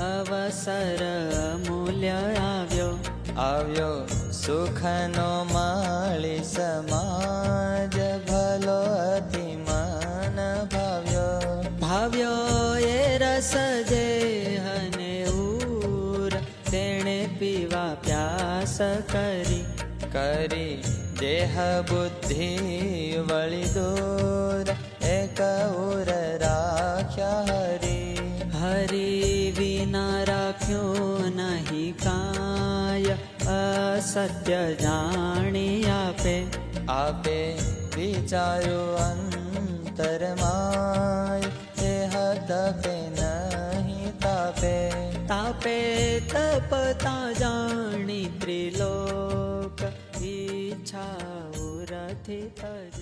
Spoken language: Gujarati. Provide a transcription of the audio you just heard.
અવસર અમૂલ્ય આવ્યો. આવ્યો સુખનો માળી સમાજ ભલો અતિ મન ભાવ્યો. ભાવ્યો એ રસ જે હને ઉર તેણે પીવા પ્યાસ કરી. કરી દેહ બુદ્ધિ વળી દૂર એક ઉર રાખ્યા હરી. હરી વિના રાખ્યો નહીં કાય અસત્ય જાણી આપે આપે વિચાર્યું અંતરમાય દેહ તપે નહીં તાપે તાપે તપતા જાણી ત્રિલોક ઈચ્છા ઉરથી તર